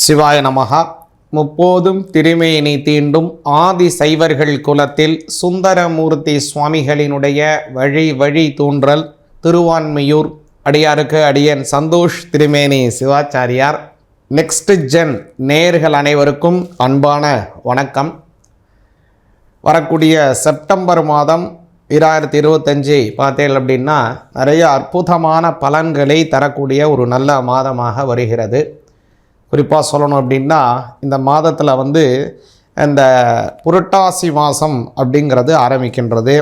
சிவாய நமகா முப்போதும் திருமேனி தீண்டும் ஆதி சைவர்கள் குலத்தில் சுந்தரமூர்த்தி சுவாமிகளினுடைய வழி வழி தூன்றல் திருவான்மையூர். அடியாருக்கு அடியன் சந்தோஷ் திருமேனி சிவாச்சாரியார். நெக்ஸ்ட் ஜென் நேர்கள் அனைவருக்கும் அன்பான வணக்கம். வரக்கூடிய செப்டம்பர் மாதம் இராயிரத்தி இருபத்தஞ்சி பார்த்தேன் அப்படின்னா நிறைய அற்புதமான பலன்களை தரக்கூடிய ஒரு நல்ல மாதமாக வருகிறது. குறிப்பாக சொல்லணும் அப்படின்னா இந்த மாதத்தில் வந்து இந்த புரட்டாசி மாதம் அப்படிங்கிறது ஆரம்பிக்கின்றது.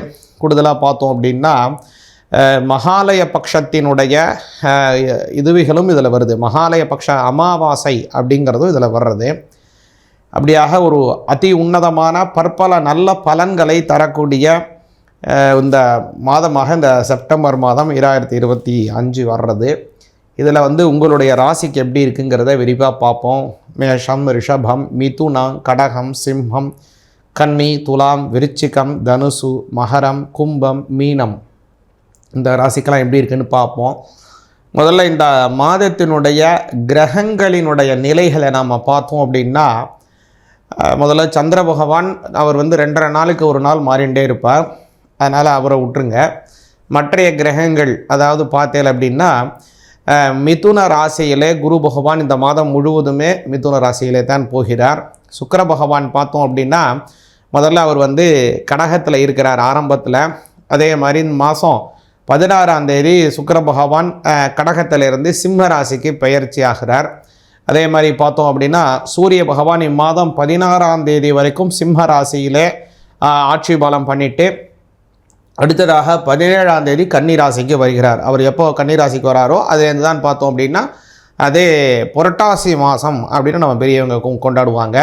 கூடுதலாக பார்த்தோம் அப்படின்னா மகாலய பட்சத்தினுடைய இதுவிகளும் இதில் வருது. மகாலய பட்ச அமாவாசை அப்படிங்கிறதும் இதில் வர்றது. அப்படியாக ஒரு அதி உன்னதமான பற்பல நல்ல பலன்களை தரக்கூடிய இந்த மாதமாக இந்த செப்டம்பர் மாதம் இராயிரத்தி இருபத்தி அஞ்சு வர்றது. இதில் வந்து உங்களுடைய ராசிக்கு எப்படி இருக்குங்கிறத விரிவாக பார்ப்போம். மேஷம் ரிஷபம் மிதுனம் கடகம் சிம்ஹம் கன்னி துலாம் விருச்சிகம் தனுசு மகரம் கும்பம் மீனம். இந்த ராசிக்கெல்லாம் எப்படி இருக்குன்னு பார்ப்போம். முதல்ல இந்த மாதத்தினுடைய கிரகங்களினுடைய நிலைகளை நாம் பார்த்தோம் அப்படின்னா முதல்ல சந்திர பகவான் அவர் வந்து ரெண்டரை நாளுக்கு ஒரு நாள் மாறிண்டே இருப்பார். அதனால் அவரை விட்டுருங்க. மற்றைய கிரகங்கள் அதாவது பார்த்தேன் அப்படின்னா மிதுன ராசியிலே குரு பகவான் இந்த மாதம் முழுவதுமே மிதுன ராசியிலே தான் போகிறார். சுக்கர பகவான் பார்த்தோம் அப்படின்னா முதல்ல அவர் வந்து கடகத்தில் இருக்கிறார் ஆரம்பத்தில். அதே மாதிரி இந்த மாதம் பதினாறாம் தேதி சுக்கர பகவான் கடகத்திலிருந்து சிம்ம ராசிக்கு பயிற்சி ஆகிறார். அதே மாதிரி பார்த்தோம் அப்படின்னா சூரிய பகவான் இம்மாதம் பதினாறாம் தேதி வரைக்கும் சிம்ம ராசியிலே ஆட்சி பலம் பண்ணிவிட்டு அடுத்ததாக பதினேழாம் தேதி கன்னிராசிக்கு வருகிறார். அவர் எப்போ கன்னிராசிக்கு வராரோ அதுலேருந்து தான் பார்த்தோம் அப்படின்னா அதே புரட்டாசி மாதம் அப்படின்னு நம்ம பெரியவங்க கொண்டாடுவாங்க.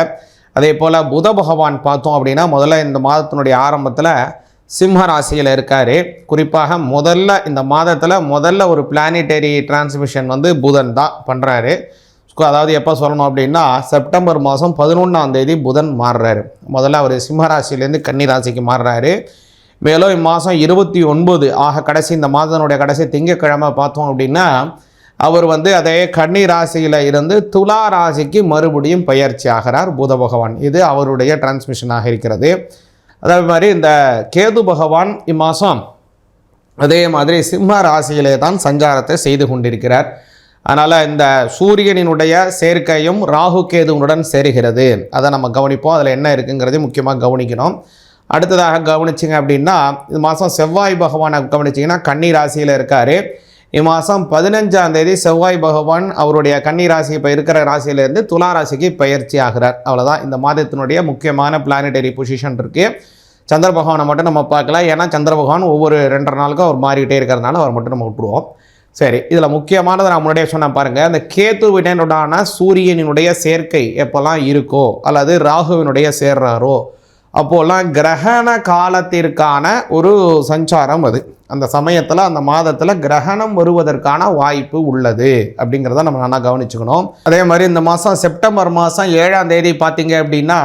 அதே போல் புத பகவான் பார்த்தோம் அப்படின்னா முதல்ல இந்த மாதத்தினுடைய ஆரம்பத்தில் சிம்ம ராசியில் இருக்கார். குறிப்பாக முதல்ல இந்த மாதத்தில் முதல்ல ஒரு பிளானிட்டரி டிரான்ஸ்மிஷன் வந்து புதன் தான் பண்ணுறாரு அதாவது எப்போ சொல்லணும் அப்படின்னா செப்டம்பர் மாதம் பதினொன்றாம் தேதி புதன் மாறுறாரு. முதல்ல அவர் சிம்ம ராசியிலேருந்து கன்னி ராசிக்கு மாறுறாரு. மேலும் இம்மாதம் இருபத்தி ஒன்பது ஆக கடைசி இந்த மாதனுடைய கடைசி திங்கட்கிழமை பார்த்தோம் அப்படின்னா அவர் வந்து அதே கன்னி ராசியில் இருந்து துலா ராசிக்கு மறுபடியும் பயிற்சி ஆகிறார் புத பகவான். இது அவருடைய டிரான்ஸ்மிஷனாக இருக்கிறது. அதே மாதிரி இந்த கேது பகவான் இம்மாதம் அதே மாதிரி சிம்ம ராசியிலே தான் சஞ்சாரத்தை செய்து கொண்டிருக்கிறார். அதனால் இந்த சூரியனினுடைய சேர்க்கையும் ராகு கேதுவுடன் சேருகிறது. அதை நம்ம கவனிப்போம். அதில் என்ன இருக்குங்கிறதையும் முக்கியமாக கவனிக்கணும். அடுத்ததாக கவனிச்சிங்க அப்படின்னா இந்த மாதம் செவ்வாய் பகவானை கவனிச்சிங்கன்னா கன்னி ராசியில் இருக்கார். இம்மாதம் பதினஞ்சாம் தேதி செவ்வாய் பகவான் அவருடைய கன்னி ராசி இப்போ இருக்கிற ராசியிலேருந்து துலா ராசிக்கு பயிற்சி ஆகிறார். அவ்வளோதான் இந்த மாதத்தினுடைய முக்கியமான பிளானட்டரி பொசிஷன் இருக்குது சந்திர பகவானை மட்டும் நம்ம பார்க்கலாம். ஏன்னா சந்திர பகவான் ஒவ்வொரு ரெண்டரை நாளுக்கும் அவர் மாறிக்கிட்டே இருக்கிறதுனால அவர் மட்டும் நம்ம விட்டுருவோம். சரி இதில் முக்கியமானதை நான் முன்னாடியே சொன்ன பாருங்கள் அந்த கேத்துவினுடான சூரியனினுடைய சேர்க்கை எப்போல்லாம் இருக்கோ அல்லது ராகுவினுடைய சேர்றாரோ அப்போல்லாம் கிரகண காலத்திற்கான ஒரு சஞ்சாரம் அது. அந்த சமயத்தில் அந்த மாதத்தில் கிரகணம் வருவதற்கான வாய்ப்பு உள்ளது அப்படிங்கிறத நம்ம நல்லா கவனிச்சுக்கணும். அதே மாதிரி இந்த மாதம் செப்டம்பர் மாதம் ஏழாம் தேதி பார்த்தீங்க அப்படின்னா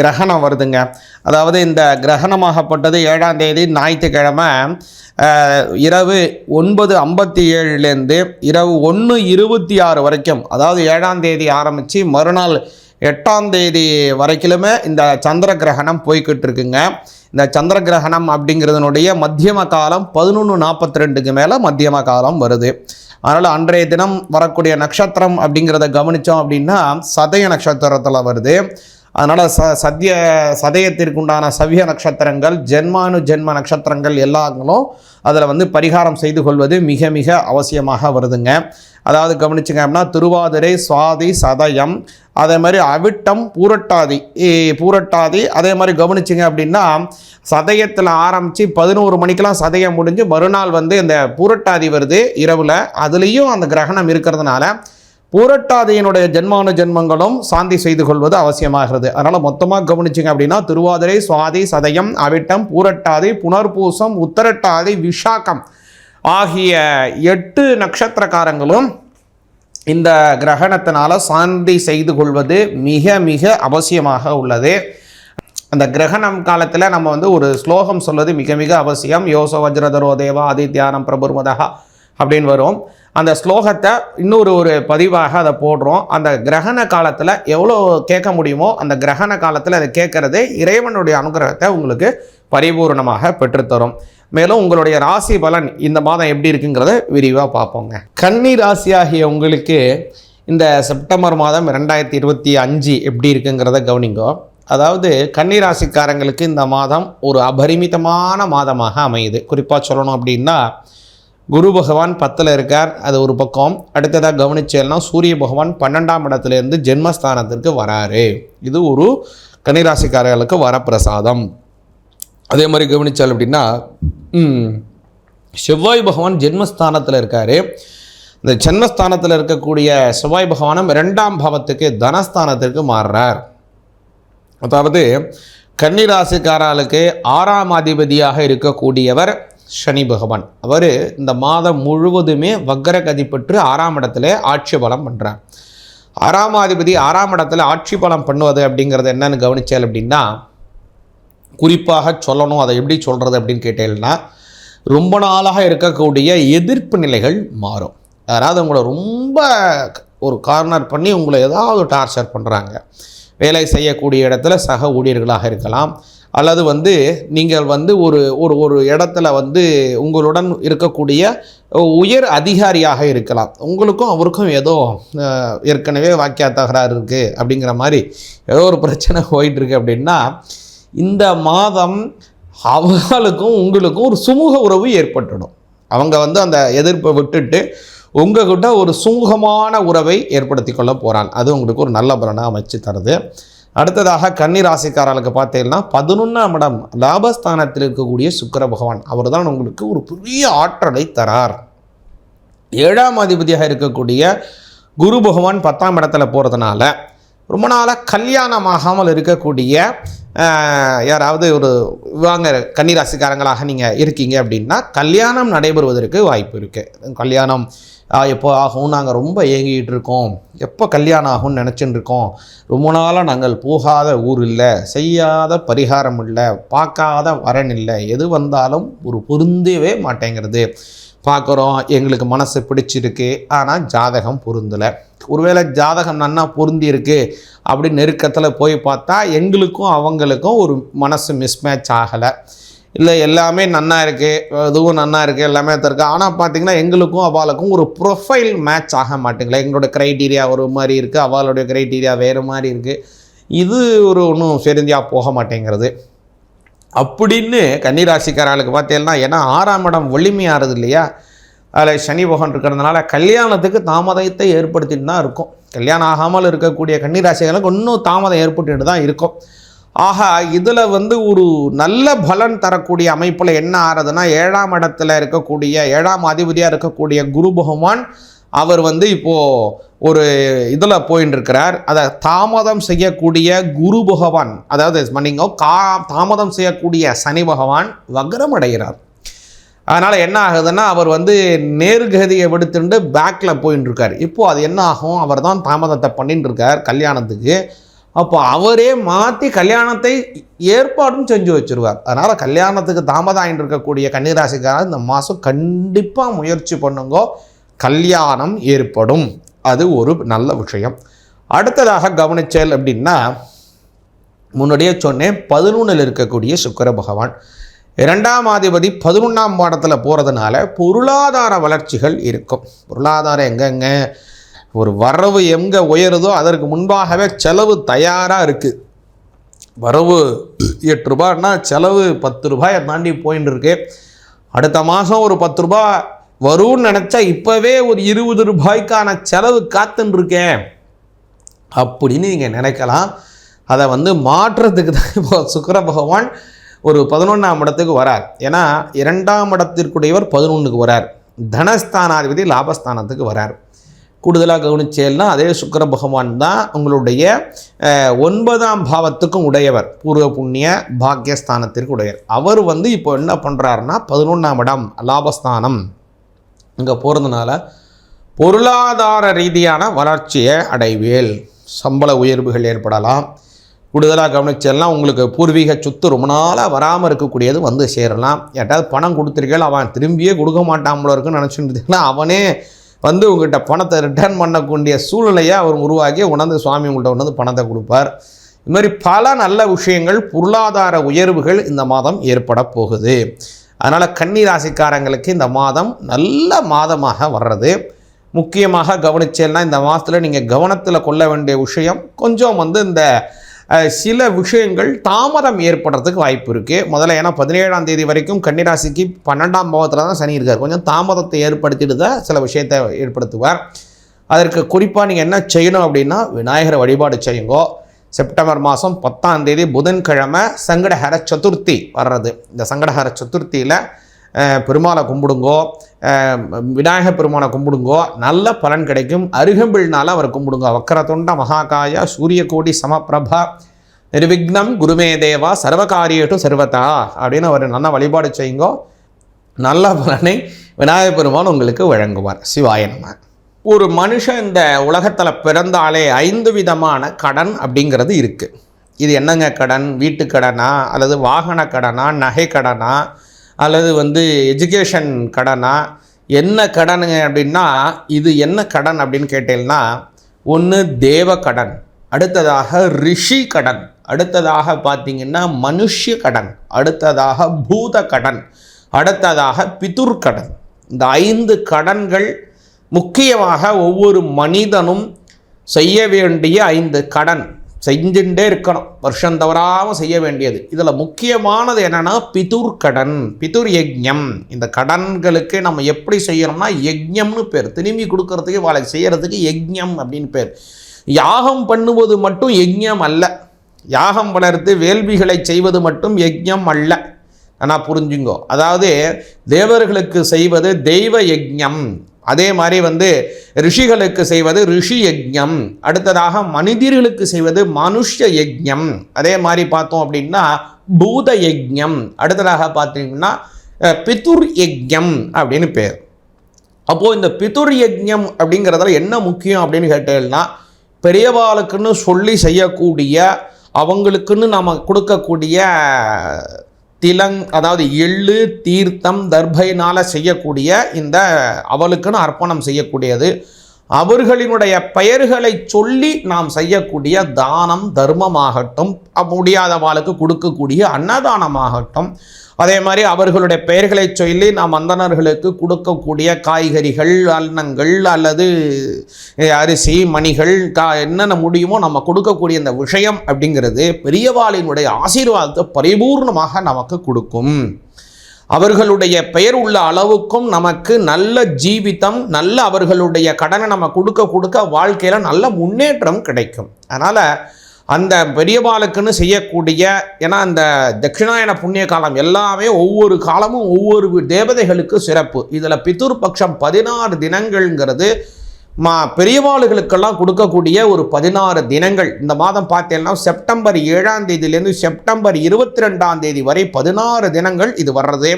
கிரகணம் வருதுங்க. அதாவது இந்த கிரகணமாகப்பட்டது ஏழாம் தேதி ஞாயிற்றுக்கிழமை இரவு ஒன்பது ஐம்பத்தி ஏழுலேருந்து இரவு ஒன்று இருபத்தி ஆறு வரைக்கும் அதாவது ஏழாம் தேதி ஆரம்பித்து மறுநாள் எட்டாம் தேதி வரைக்கிலுமே இந்த சந்திர கிரகணம் போய்கிட்டு இருக்குங்க. இந்த சந்திர கிரகணம் அப்படிங்கிறதுனுடைய மத்தியம காலம் பதினொன்று நாற்பத்தி ரெண்டுக்கு மேலே மத்தியம காலம் வருது. அதனால் அன்றைய தினம் வரக்கூடிய நட்சத்திரம் அப்படிங்கிறத கவனித்தோம் அப்படின்னா சதய நட்சத்திரத்தில் வருது. அதனால் ச சத்ய சதயத்திற்குண்டான சவிய நட்சத்திரங்கள் ஜென்மானு ஜென்ம நட்சத்திரங்கள் எல்லாங்களும் அதில் வந்து பரிகாரம் செய்து கொள்வது மிக மிக அவசியமாக வருதுங்க. அதாவது கவனிச்சுங்க அப்படின்னா திருவாதிரை சுவாதி சதயம் அதே மாதிரி அவிட்டம் பூரட்டாதி. பூரட்டாதி அதே மாதிரி கவனிச்சிங்க அப்படின்னா சதயத்தில் ஆரம்பித்து பதினோரு மணிக்கெலாம் சதயம் முடிஞ்சு மறுநாள் வந்து இந்த பூரட்டாதி வருது இரவில். அதுலேயும் அந்த கிரகணம் இருக்கிறதுனால பூரட்டாதியினுடைய ஜென்மானு ஜென்மங்களும் சாந்தி செய்து கொள்வது அவசியமாகிறது. அதனால் மொத்தமாக கவனிச்சிங்க அப்படின்னா திருவாதிரை சுவாதி சதயம் அவிட்டம் பூரட்டாதி புனர்பூசம் உத்தரட்டாதி விஷாக்கம் ஆகிய எட்டு நட்சத்திரக்காரங்களும் இந்த கிரகணத்தினால சாந்தி செய்து கொள்வது மிக மிக அவசியமாக உள்ளது. அந்த கிரகணம் காலத்தில் நம்ம வந்து ஒரு ஸ்லோகம் சொல்வது மிக மிக அவசியம். யோசோ வஜ்ரதரோ தேவா ஆதித்யானம் பிரபுர்மதா அப்படின்னு வரும். அந்த ஸ்லோகத்தை இன்னொரு ஒரு பதிவாக அதை போடுறோம். அந்த கிரகண காலத்தில் எவ்வளோ கேட்க முடியுமோ அந்த கிரகண காலத்தில் அதை கேட்குறது இறைவனுடைய அனுகிரகத்தை உங்களுக்கு பரிபூர்ணமாக பெற்றுத்தரும். மேலும் உங்களுடைய ராசி பலன் இந்த மாதம் எப்படி இருக்குங்கிறத விரிவாக பார்ப்போங்க. கன்னி ராசியாகிய உங்களுக்கு இந்த செப்டம்பர் மாதம் ரெண்டாயிரத்தி இருபத்தி அஞ்சு எப்படி இருக்குங்கிறத கவனிங்கோ. அதாவது கன்னி ராசிக்காரங்களுக்கு இந்த மாதம் ஒரு அபரிமிதமான மாதமாக அமையுது. குறிப்பாக சொல்லணும் அப்படின்னா குரு பகவான் பத்தில் இருக்கார் அது ஒரு பக்கம். அடுத்ததாக கவனிச்சேன்னா சூரிய பகவான் பன்னெண்டாம் இடத்துலேருந்து ஜென்மஸ்தானத்திற்கு வராரு. இது ஒரு கன்னிராசிக்காரர்களுக்கு வரப்பிரசாதம். அதே மாதிரி கவனிச்சால் அப்படின்னா செவ்வாய் பகவான் ஜென்மஸ்தானத்தில் இருக்கார். இந்த ஜென்மஸ்தானத்தில் இருக்கக்கூடிய செவ்வாய் பகவானும் ரெண்டாம் பாவத்துக்கு தனஸ்தானத்திற்கு மாறுறார். அதாவது கன்னிராசிக்காரர்களுக்கு ஆறாம் அதிபதியாக இருக்கக்கூடியவர் சனி பகவான். அவர் இந்த மாதம் முழுவதுமே வக்கரகதி பெற்று ஆறாம் இடத்துல ஆட்சி பலம் பண்ணுறார் ஆறாம் அதிபதி ஆறாம் இடத்துல ஆட்சி பலம் பண்ணுவது அப்படிங்கிறது என்னன்னு கவனித்தால் அப்படின்னா குறிப்பாக சொல்லணும் அதை எப்படி சொல்கிறது அப்படின்னு கேட்டீங்கன்னா ரொம்ப நாளாக இருக்கக்கூடிய எதிர்ப்பு நிலைகள் மாறும். அதாவது உங்களை ரொம்ப ஒரு கார்னர் பண்ணி உங்களை ஏதாவது டார்ச்சர் பண்ணுறாங்க வேலை செய்யக்கூடிய இடத்துல சக ஊழியர்களாக இருக்கலாம். அல்லது வந்து நீங்கள் வந்து ஒரு ஒரு ஒரு இடத்துல வந்து உங்களுடன் இருக்கக்கூடிய உயர் அதிகாரியாக இருக்கலாம். உங்களுக்கும் அவருக்கும் ஏதோ ஏற்கனவே வாக்கியா தகராறு இருக்குது அப்படிங்கிற மாதிரி ஏதோ ஒரு பிரச்சனை போயிட்டுருக்கு அப்படின்னா இந்த மாதம் அவங்களுக்கும் உங்களுக்கும் ஒரு சுமூக உறவு ஏற்பட்டுடும். அவங்க வந்து அந்த எதிர்ப்பை விட்டுட்டு உங்ககிட்ட ஒரு சுமூகமான உறவை ஏற்படுத்தி கொள்ள போகிறான் அது உங்களுக்கு ஒரு நல்ல பலனை அமைச்சு தருது. அடுத்ததாக கன்னி ராசிக்காரர்களுக்கு பார்த்தீங்கன்னா பதினொன்றாம் இடம் லாபஸ்தானத்தில் இருக்கக்கூடிய சுக்கர பகவான். அவர் தான் உங்களுக்கு ஒரு பெரிய ஆற்றலை தரார். ஏழாம் அதிபதியாக இருக்கக்கூடிய குரு பகவான் பத்தாம் இடத்துல போகிறதுனால ரொம்ப நாளாக கல்யாணமாகாமல் இருக்கக்கூடிய யாராவது ஒரு வாங்க கன்னிராசிக்காரங்களாக நீங்கள் இருக்கீங்க அப்படின்னா கல்யாணம் நடைபெறுவதற்கு வாய்ப்பு இருக்குது கல்யாணம் எப்போ ஆகும்? நாங்கள் ரொம்ப ஏங்கிக்கிட்டு இருக்கோம் எப்போ கல்யாணம் ஆகும்னு நினச்சிட்டு இருக்கோம் ரொம்ப நாளாக நாங்கள் போகாத ஊர் இல்லை. செய்யாத பரிகாரம் இல்லை. பார்க்காத வரன் இல்லை. எது வந்தாலும் ஒரு பொருந்தவே மாட்டேங்கிறது. பார்க்குறோம். எங்களுக்கு மனசு பிடிச்சிருக்கு. ஆனால் ஜாதகம் பொருந்தலை. ஒருவேளை ஜாதகம் நன்னா பொருந்தியிருக்கு அப்படி நெருக்கத்தில் போய் பார்த்தா எங்களுக்கும் அவங்களுக்கும் ஒரு மனசு மிஸ்மேட்ச் ஆகலை. இல்லை எல்லாமே நன்னா இருக்குது இதுவும் நன்னா இருக்குது எல்லாமே இருக்குது ஆனால் பார்த்தீங்கன்னா எங்களுக்கும் அவளுக்கும் ஒரு ப்ரொஃபைல் மேட்ச் ஆக மாட்டேங்களா எங்களோட க்ரைட்டீரியா ஒரு மாதிரி இருக்குது அவளுடைய க்ரைட்டீரியா வேறு மாதிரி இருக்குது இது ஒரு ஒன்றும் செருந்தியாக போக மாட்டேங்கிறது. அப்படின்னு கன்னிராசிக்காரர்களுக்கு பார்த்தீங்கன்னா ஏன்னா ஆறாம் இடம் ஒளிமையாகிறது இல்லையா? அதில் சனி பகவான் இருக்கிறதுனால கல்யாணத்துக்கு தாமதத்தை ஏற்படுத்திட்டு தான் இருக்கும். கல்யாணம் ஆகாமல் இருக்கக்கூடிய கன்னிராசிகளுக்கு இன்னும் தாமதம் ஏற்பட்டுட்டு தான் இருக்கும். ஆக இதில் வந்து ஒரு நல்ல பலன் தரக்கூடிய அமைப்பில் என்ன ஆறுதுன்னா ஏழாம் இடத்துல இருக்கக்கூடிய ஏழாம் அதிபதியாக இருக்கக்கூடிய குரு பகவான் அவர் வந்து இப்போது ஒரு இதில் போயின்னு இருக்கிறார் அதை தாமதம் செய்யக்கூடிய குரு பகவான் அதாவது மன்னிங்க கா தாமதம் செய்யக்கூடிய சனி பகவான் வக்ரம் அடைகிறார். அதனால் என்ன ஆகுதுன்னா அவர் வந்து நேர்கதியை விடுத்துட்டு பேக்கில் போயின்னு இருக்கார் இப்போது அது என்ன ஆகும்? அவர் தான் தாமதத்தை பண்ணின்னு இருக்கார் கல்யாணத்துக்கு. அப்போ அவரே மாற்றி கல்யாணத்தை ஏற்பாடும் செஞ்சு வச்சிருவார். அதனால் கல்யாணத்துக்கு தாமதம் ஆகிட்டு இருக்கக்கூடிய கன்னிராசிக்காரர் இந்த மாதம் கண்டிப்பாக முயற்சி பண்ணுங்க. கல்யாணம் ஏற்படும். அது ஒரு நல்ல விஷயம். அடுத்ததாக கவனிச்சல் அப்படின்னா முன்னாடியே சொன்னேன் பதினொன்றில் இருக்கக்கூடிய சுக்கர பகவான். இரண்டாம் அதிபதி பதினொன்றாம் பாடத்தில் போகிறதுனால பொருளாதார வளர்ச்சிகள் இருக்கும். பொருளாதாரம் எங்கெங்க? ஒரு வரவு எங்கே உயருதோ அதற்கு முன்பாகவே செலவு தயாராக இருக்குது வரவு எட்டு ரூபாய்னா செலவு பத்து ரூபாயை தாண்டி போயின்னு இருக்கு. அடுத்த மாதம் ஒரு பத்து ரூபாய் வரும்னு நினச்சா இப்போவே ஒரு இருபது ரூபாய்க்கான செலவு காத்துன்னு இருக்கேன். அப்படின்னு நீங்கள் நினைக்கலாம். அதை வந்து மாற்றுறதுக்கு தான் இப்போ சுக்கர பகவான் ஒரு பதினொன்றாம் இடத்துக்கு வரார். ஏன்னா இரண்டாம் இடத்திற்குடையவர் பதினொன்றுக்கு வரார். தனஸ்தானாதிபதி லாபஸ்தானத்துக்கு வரார். கூடுதலாக கவனிச்சேல்னா அதே சுக்கர பகவான் தான் உங்களுடைய ஒன்பதாம் பாவத்துக்கும் உடையவர். பூர்வ புண்ணிய பாக்கியஸ்தானத்திற்கு உடையவர் அவர் வந்து இப்போ என்ன பண்ணுறாருன்னா பதினொன்றாம் இடம் லாபஸ்தானம். இங்கே போகிறதுனால பொருளாதார ரீதியான வளர்ச்சியை அடைவேல் சம்பள உயர்வுகள் ஏற்படலாம். கூடுதலாக கவனிச்செல்லாம் உங்களுக்கு பூர்வீக சொத்து ரொம்ப நாளாக வராமல் இருக்கக்கூடியது வந்து சேரலாம். ஏட்டாவது பணம் கொடுத்துருக்கேன் அவன் திரும்பியே கொடுக்க மாட்டான் போல இருக்குன்னு நினச்சிட்டு அவனே வந்து உங்கள்கிட்ட பணத்தை ரிட்டர்ன் பண்ணக்கூடிய சூழ்நிலையை அவர் உருவாக்கி உணர்ந்து சுவாமி உங்கள்கிட்ட உணர்ந்து பணத்தை கொடுப்பார். இது மாதிரி பல நல்ல விஷயங்கள் பொருளாதார உயர்வுகள் இந்த மாதம் ஏற்பட போகுது. அதனால் கன்னி ராசிக்காரங்களுக்கு இந்த மாதம் நல்ல மாதமாக வர்றது. முக்கியமாக கவனிச்சேன்னா இந்த மாதத்தில் நீங்கள் கவனத்தில் கொள்ள வேண்டிய விஷயம் கொஞ்சம் வந்து இந்த சில விஷயங்கள் தாமதம் ஏற்படுறதுக்கு வாய்ப்பு இருக்குது முதல்ல ஏன்னா பதினேழாம் தேதி வரைக்கும் கன்னிராசிக்கு பன்னெண்டாம் பாவத்தில் தான் சனி இருக்கார். கொஞ்சம் தாமதத்தை ஏற்படுத்திட்டு தான் சில விஷயத்தை ஏற்படுத்துவார். அதற்கு குறிப்பாக நீங்கள் என்ன செய்யணும் அப்படின்னா விநாயகரை வழிபாடு செய்யுங்கோ. செப்டம்பர் மாதம் பத்தாம் தேதி புதன்கிழமை சங்கடஹர சதுர்த்தி வர்றது. இந்த சங்கடஹர சதுர்த்தியில் பெருமாளை கும்பிடுங்கோ அஹ், விநாயக பெருமானை கும்பிடுங்கோ நல்ல பலன் கிடைக்கும். அருகம்பிள்னால அவர் கும்பிடுங்க. வக்கரதுண்ட மகாகாய சூரியகோடி சமப்பிரபா நிர்விக்னம் குருமே தேவா சர்வகாரியேட்டு சர்வதா அப்படின்னு அவர் நல்ல வழிபாடு செய்யுங்கோ. நல்ல பலனை விநாயகப் பெருமான் உங்களுக்கு வழங்குவார். சிவாய நம. ஒரு மனுஷன் இந்த உலகத்தில் பிறந்தாலே ஐந்து விதமான கடன் அப்படிங்கிறது இருக்குது இது என்னங்க கடன்? வீட்டு கடனா? அல்லது வாகன கடனா? நகை கடனா? அல்லது வந்து எஜுகேஷன் கடனா? என்ன கடனுங்க அப்படின்னா இது என்ன கடன் அப்படின்னு கேட்டீங்கன்னா ஒன்று தேவ கடன் அடுத்ததாக ரிஷி கடன் அடுத்ததாக பார்த்தீங்கன்னா மனுஷ்ய கடன் அடுத்ததாக பூத கடன் அடுத்ததாக பிதுர் கடன். இந்த ஐந்து கடன்கள் முக்கியமாக ஒவ்வொரு மனிதனும் செய்ய வேண்டிய ஐந்து கடன். செஞ்சுட்டே இருக்கணும். வருஷம் தவறாமல் செய்ய வேண்டியது. இதில் முக்கியமானது என்னென்னா பிதுர் கடன் பிதுர் யஜ்யம். இந்த கடன்களுக்கு நம்ம எப்படி செய்யணும்னா யஜ்யம்னு பேர். திரும்பி கொடுக்கறதுக்கு வாழை செய்கிறதுக்கு யஜ்யம் அப்படின்னு பேர். யாகம் பண்ணுவது மட்டும் யஜ்யம் அல்ல. யாகம் வளர்த்து வேள்விகளை செய்வது மட்டும் யஜ்யம் அல்ல. ஆனால் புரிஞ்சுங்கோ. அதாவது தேவர்களுக்கு செய்வது தெய்வ யஜ்யம். அதே மாதிரி வந்து ரிஷிகளுக்கு செய்வது ரிஷி யஜ்யம். அடுத்ததாக மனிதர்களுக்கு செய்வது மனுஷ யஜ்யம். அதே மாதிரி பார்த்தோம் அப்படின்னா பூத யஜ்யம். அடுத்ததாக பார்த்தீங்கன்னா பித்துர் பிதுர் அப்படின்னு பேர். அப்போது இந்த பிதுர் யஜ்யம் அப்படிங்கிறதுல என்ன முக்கியம் அப்படின்னு கேட்டேன்னா பெரியவாளுக்குன்னு சொல்லி செய்யக்கூடிய அவங்களுக்குன்னு நம்ம கொடுக்கக்கூடிய திலங் அதாவது எள்ளு தீர்த்தம் தர்பைனால் செய்யக்கூடிய இந்த அவளுக்குன்னு அர்ப்பணம் செய்யக்கூடியது. அவர்களினுடைய பெயர்களை சொல்லி நாம் செய்யக்கூடிய தானம் தர்மமாகட்டும் முடியாதவாளுக்கு கொடுக்கக்கூடிய அன்னதானமாகட்டும் அதே மாதிரி அவர்களுடைய பெயர்களை சொல்லி நாம் அந்தணர்களுக்கு கொடுக்கக்கூடிய காய்கறிகள் அன்னங்கள் அல்லது அரிசி மணிகள் கா என்னென்ன முடியுமோ நம்ம கொடுக்கக்கூடிய இந்த விஷயம் அப்படிங்கிறது பெரியவாளினுடைய ஆசீர்வாதத்தை பரிபூர்ணமாக நமக்கு கொடுக்கும். அவர்களுடைய பெயர் உள்ள அளவுக்கும் நமக்கு நல்ல ஜீவிதம் நல்ல அவர்களுடைய கடனை நம்ம கொடுக்க கொடுக்க வாழ்க்கையில் நல்ல முன்னேற்றம் கிடைக்கும். அதனால் அந்த பெரியபாலுக்குன்னு செய்யக்கூடிய ஏன்னா அந்த தட்சிணாயன புண்ணிய காலம் எல்லாமே ஒவ்வொரு காலமும் ஒவ்வொரு தேவதைகளுக்கு சிறப்பு. இதில் பிதுர் பதினாறு தினங்கள்ங்கிறது மா பெரியவாளுகளுக்கெல்லாம் கொடுக்கக்கூடிய ஒரு பதினாறு தினங்கள். இந்த மாதம் பார்த்தீங்கன்னா செப்டம்பர் ஏழாம் தேதியிலேருந்து செப்டம்பர் இருபத்தி ரெண்டாம் தேதி வரை பதினாறு தினங்கள் இது வர்றது.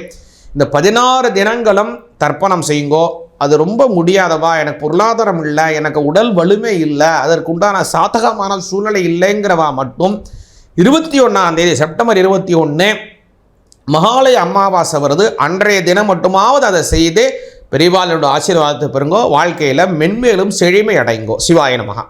இந்த பதினாறு தினங்களும் தர்ப்பணம் செய்யுங்கோ. அது ரொம்ப முடியாதவா? எனக்கு பொருளாதாரம் இல்லை எனக்கு உடல் வலிமை இல்லை அதற்குண்டான சாதகமான சூழ்நிலை இல்லைங்கிறவா மட்டும். இருபத்தி ஒன்றாம் தேதி செப்டம்பர் இருபத்தி ஒன்று மகாலய அமாவாசை வருது. அன்றைய தினம் மட்டுமாவது அதை செய்து பெரியவாளோட ஆசீர்வாதத்தை பெறுங்கோ வாழ்க்கையில் மென்மேலும் செழுமை அடைங்கோ சிவாய நமகா